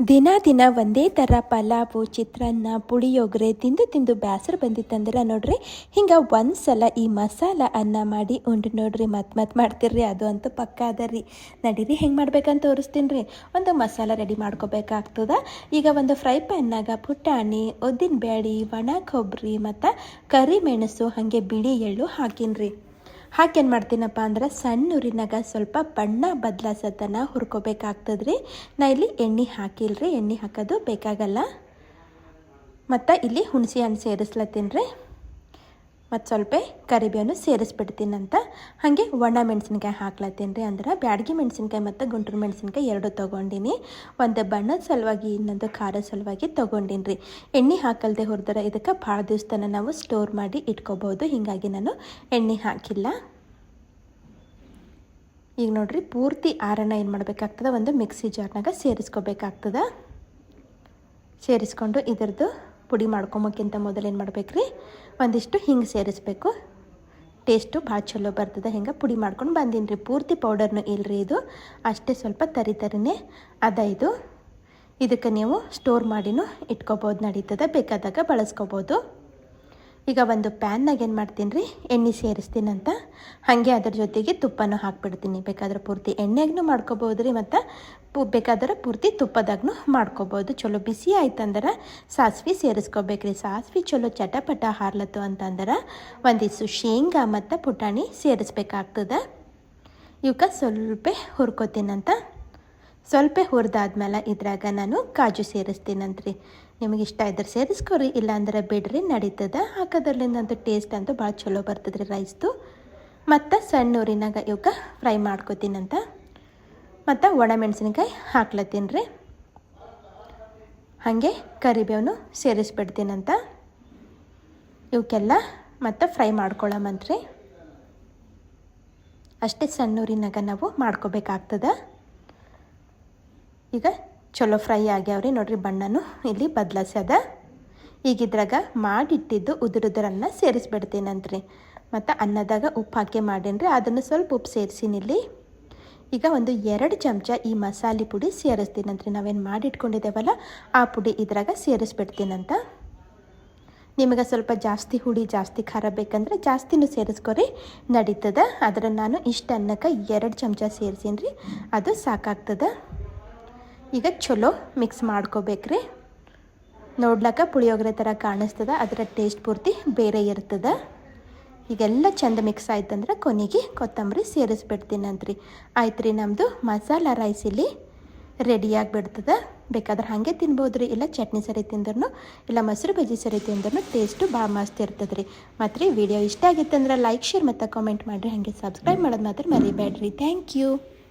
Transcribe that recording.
ದಿನ ದಿನ ಒಂದೇ ಥರ ಪಲಾವು, ಚಿತ್ರಾನ್ನ, ಪುಳಿಯೋಗರೆ ತಿಂದು ತಿಂದು ಬೇಸರ ಬಂದಿತ್ತಂದ್ರೆ ನೋಡ್ರಿ, ಹಿಂಗೆ ಒಂದು ಸಲ ಈ ಮಸಾಲ ಅನ್ನ ಮಾಡಿ ಉಂಡು ನೋಡ್ರಿ ಮತ್ತೆ ಮತ್ತೆ ಮಾಡ್ತಿರ್ರಿ, ಅದು ಅಂತೂ ಪಕ್ಕ ಅದ ರೀ. ನಡೀರಿ, ಹೆಂಗೆ ಮಾಡ್ಬೇಕಂತ ತೋರಿಸ್ತೀನಿ ರೀ. ಒಂದು ಮಸಾಲ ರೆಡಿ ಮಾಡ್ಕೋಬೇಕಾಗ್ತದ. ಈಗ ಒಂದು ಫ್ರೈ ಪ್ಯಾನ್ನಾಗ ಪುಟಾಣಿ ಉದ್ದಿನ ಬೇಳೆ ಒಣ ಕೊಬ್ಬರಿ ಮತ್ತು ಕರಿಮೆಣಸು, ಹಾಗೆ ಬಿಳಿ ಎಳ್ಳು ಹಾಕಿನ್ರಿ. ಹಾಕೇನು ಮಾಡ್ತೀನಪ್ಪ ಅಂದ್ರೆ ಸಣ್ಣ ಉರಿನಾಗ ಸ್ವಲ್ಪ ಬಣ್ಣ ಬದಲಾಸತನ ಹುರ್ಕೋಬೇಕಾಗ್ತದ್ರಿ. ನಾ ಇಲ್ಲಿ ಎಣ್ಣೆ ಹಾಕಿಲ್ರಿ, ಎಣ್ಣೆ ಹಾಕೋದು ಬೇಕಾಗಲ್ಲ. ಮತ್ತು ಇಲ್ಲಿ ಹುಣಸೆ ಹಣ್ಣು ಸೇರಿಸ್ಲತ್ತೀನಿ ರೀ. ಮತ್ತು ಸ್ವಲ್ಪ ಕರಿಬೇವನ್ನು ಸೇರಿಸ್ಬಿಡ್ತೀನಂತ ಹಾಗೆ ಒಣ ಮೆಣಸಿನ್ಕಾಯಿ ಹಾಕ್ಲತ್ತೀನಿ ರೀ ಅಂದ್ರೆ ಬ್ಯಾಡಗಿ ಮೆಣಸಿನ್ಕಾಯಿ ಮತ್ತು ಗುಂಟೂರು ಮೆಣಸಿನ್ಕಾಯಿ ಎರಡು ತೊಗೊಂಡಿನಿ. ಒಂದು ಬಣ್ಣದ ಸಲುವಾಗಿ ಇನ್ನೊಂದು ಖಾರದ ಸಲುವಾಗಿ ತೊಗೊಂಡಿನಿ ರೀ. ಎಣ್ಣೆ ಹಾಕಲ್ದೆ ಹುರಿದ್ರೆ ಇದಕ್ಕೆ ಭಾಳ ದಿವಸ ನಾವು ಸ್ಟೋರ್ ಮಾಡಿ ಇಟ್ಕೋಬೋದು. ಹೀಗಾಗಿ ನಾನು ಎಣ್ಣೆ ಹಾಕಿಲ್ಲ. ಈಗ ನೋಡಿರಿ ಪೂರ್ತಿ ಆರಣ ಏನು ಮಾಡಬೇಕಾಗ್ತದೆ? ಒಂದು ಮಿಕ್ಸಿ ಜಾರ್ನಾಗ ಸೇರಿಸ್ಕೋಬೇಕಾಗ್ತದೆ. ಸೇರಿಸ್ಕೊಂಡು ಇದರದ್ದು ಪುಡಿ ಮಾಡ್ಕೊಂಬೋಕ್ಕಿಂತ ಮೊದಲು ಏನು ಮಾಡ್ಬೇಕ್ರಿ? ಒಂದಿಷ್ಟು ಹಿಂಗೆ ಸೇರಿಸ್ಬೇಕು. ಟೇಸ್ಟು ಭಾಳ ಚಲೋ ಬರ್ತದೆ, ಹಿಂಗೆ ಪುಡಿ ಮಾಡ್ಕೊಂಡು ಬಂದೀನಿ ರೀ ಪೂರ್ತಿ ಪೌಡರ್ನು ಇಲ್ಲರಿ ಇದು. ಅಷ್ಟೇ ಸ್ವಲ್ಪ ತರಿ ತರಿನೇ ಅದ ಇದು ಇದಕ್ಕೆ ನೀವು ಸ್ಟೋರ್ ಮಾಡಿನೂ ಇಟ್ಕೋಬೋದು, ನಡೀತದೆ. ಬೇಕಾದಾಗ ಬಳಸ್ಕೋಬೋದು. ಈಗ ಒಂದು ಪ್ಯಾನ್ನಾಗ ಏನು ಮಾಡ್ತೀನಿ ರೀ? ಎಣ್ಣೆ ಸೇರಿಸ್ತೀನಂತ ಹಾಗೆ ಅದ್ರ ಜೊತೆಗೆ ತುಪ್ಪನೂ ಹಾಕ್ಬಿಡ್ತೀನಿ. ಬೇಕಾದ್ರೆ ಪೂರ್ತಿ ಎಣ್ಣೆಗೂ ಮಾಡ್ಕೋಬೋದು ರೀ ಮತ್ತು ಪು ಬೇಕಾದ್ರೆ ಪೂರ್ತಿ ತುಪ್ಪದಾಗೂ ಮಾಡ್ಕೋಬೋದು. ಚಲೋ ಬಿಸಿ ಆಯ್ತಂದ್ರೆ ಸಾಸ್ವೆ ಸೇರಿಸ್ಕೋಬೇಕ್ರಿ ಸಾಸ್ವಿ ಚಲೋ ಚಟಪಟ ಹಾರ್ಲತ್ತು ಅಂತಂದ್ರೆ ಒಂದಿಷ್ಟು ಶೇಂಗಾ ಮತ್ತು ಪುಟಾಣಿ ಸೇರಿಸ್ಬೇಕಾಗ್ತದೆ. ಇವಕ್ಕೆ ಸ್ವಲ್ಪ ಹುರ್ಕೋತೀನಂತ. ಸ್ವಲ್ಪ ಹುರಿದಾದ್ಮೇಲೆ ಇದ್ರಾಗ ನಾನು ಕಾಜು ಸೇರಿಸ್ತೀನಂತ್ರಿ. ನಿಮಗೆ ಇಷ್ಟ ಇದ್ರೆ ಸೇರಿಸ್ಕೊರಿ, ಇಲ್ಲಾಂದ್ರೆ ಬಿಡ್ರಿ, ನಡೀತದ. ಹಾಕೋದ್ರಲ್ಲಿಂದಂತೂ ಟೇಸ್ಟ್ ಅಂತೂ ಭಾಳ ಚಲೋ ಬರ್ತದೆ ರೀ ರೈಸ್ದು ಮತ್ತು ಸಣ್ಣ ಊರಿನಾಗ ಇವಕ್ಕೆ ಫ್ರೈ ಮಾಡ್ಕೋತೀನಂತ. ಮತ್ತು ಒಣಮೆಣ್ಸಿನ್ಕಾಯಿ ಹಾಕ್ಲತ್ತೀನಿ ರೀ ಹಾಗೆ ಕರಿಬೇವನು ಸೇರಿಸ್ಬಿಡ್ತೀನಂತ. ಇವಕ್ಕೆಲ್ಲ ಮತ್ತು ಫ್ರೈ ಮಾಡ್ಕೊಳ್ಳಮಂತ್ರಿ ಅಷ್ಟೇ ಸಣ್ಣೂರಿನಾಗ ನಾವು ಮಾಡ್ಕೋಬೇಕಾಗ್ತದೆ. ಈಗ ಚಲೋ ಫ್ರೈ ಆಗ್ಯಾವ್ರಿ ನೋಡ್ರಿ ಬಣ್ಣನು. ಇಲ್ಲಿ ಬದಲಾಸ್ಯದ ಈಗ ಇದ್ರಾಗ ಮಾಡಿಟ್ಟಿದ್ದು ಉದುರುದ್ರನ್ನ ಸೇರಿಸ್ಬಿಡ್ತೀನಂತ್ರಿ. ಮತ್ತು ಅನ್ನದಾಗ ಉಪ್ಪು ಹಾಕಿ ಮಾಡೀನಿ ಅದನ್ನು ಸ್ವಲ್ಪ ಉಪ್ಪು ಸೇರಿಸಿನಿ ಇಲ್ಲಿ. ಈಗ ಒಂದು ಎರಡು ಚಮಚ ಈ ಮಸಾಲೆ ಪುಡಿ ಸೇರಿಸ್ತೀನಂತ್ರಿ. ನಾವೇನು ಮಾಡಿಟ್ಕೊಂಡಿದ್ದೇವಲ್ಲ ಆ ಪುಡಿ ಇದ್ರಾಗ ಸೇರಿಸ್ಬಿಡ್ತೀನಂತ. ನಿಮಗೆ ಸ್ವಲ್ಪ ಜಾಸ್ತಿ ಹುಡಿ ಜಾಸ್ತಿ ಖಾರ ಬೇಕಂದ್ರೆ ಜಾಸ್ತಿನೂ ಸೇರಿಸ್ಕೊರಿ. ನಡೀತದ. ಅದರ ನಾನು ಇಷ್ಟು ಅನ್ನಕ್ಕೆ ಎರಡು ಚಮಚ ಸೇರಿಸೀನಿ ಅದು ಸಾಕಾಗ್ತದೆ. ಈಗ ಚಲೋ ಮಿಕ್ಸ್ ಮಾಡ್ಕೋಬೇಕ್ರಿ. ನೋಡ್ಲಕ್ಕ ಪುಳಿಯೋಗರೆ ಥರ ಕಾಣಿಸ್ತದ, ಅದರ ಟೇಸ್ಟ್ ಪೂರ್ತಿ ಬೇರೆ ಇರ್ತದೆ. ಈಗೆಲ್ಲ ಚಂದ ಮಿಕ್ಸ್ ಆಯ್ತಂದ್ರೆ ಕೊನೆಗೆ ಕೊತ್ತಂಬರಿ ಸೇರಿಸ್ಬಿಡ್ತೀನಂತ್ರಿ. ಆಯ್ತು ರೀ ನಮ್ಮದು ಮಸಾಲ ರೈಸ್ ಇಲ್ಲಿ ರೆಡಿಯಾಗಿಬಿಡ್ತದೆ ಬೇಕಾದ್ರೆ ಹಾಗೆ ತಿನ್ಬೋದು ರೀ ಇಲ್ಲ ಚಟ್ನಿ ಸರಿ ತಿಂದ್ರೂ ಇಲ್ಲ ಮೊಸರು ಬಜ್ಜಿ ಸರಿ ತಿಂದ್ರೂ ಟೇಸ್ಟು ಭಾಳ ಮಸ್ತ್ ಇರ್ತದೆ ರೀ ಮತ್ತು ರೀ ವಿಡಿಯೋ ಇಷ್ಟ ಆಗಿತ್ತಂದ್ರೆ ಲೈಕ್ ಶೇರ್ ಮತ್ತು ಕಾಮೆಂಟ್ ಮಾಡಿರಿ. ಹಾಗೆ ಸಬ್ಸ್ಕ್ರೈಬ್ ಮಾಡೋದು ಮಾತ್ರ ಮರಿಬೇಡ್ರಿ. Thank you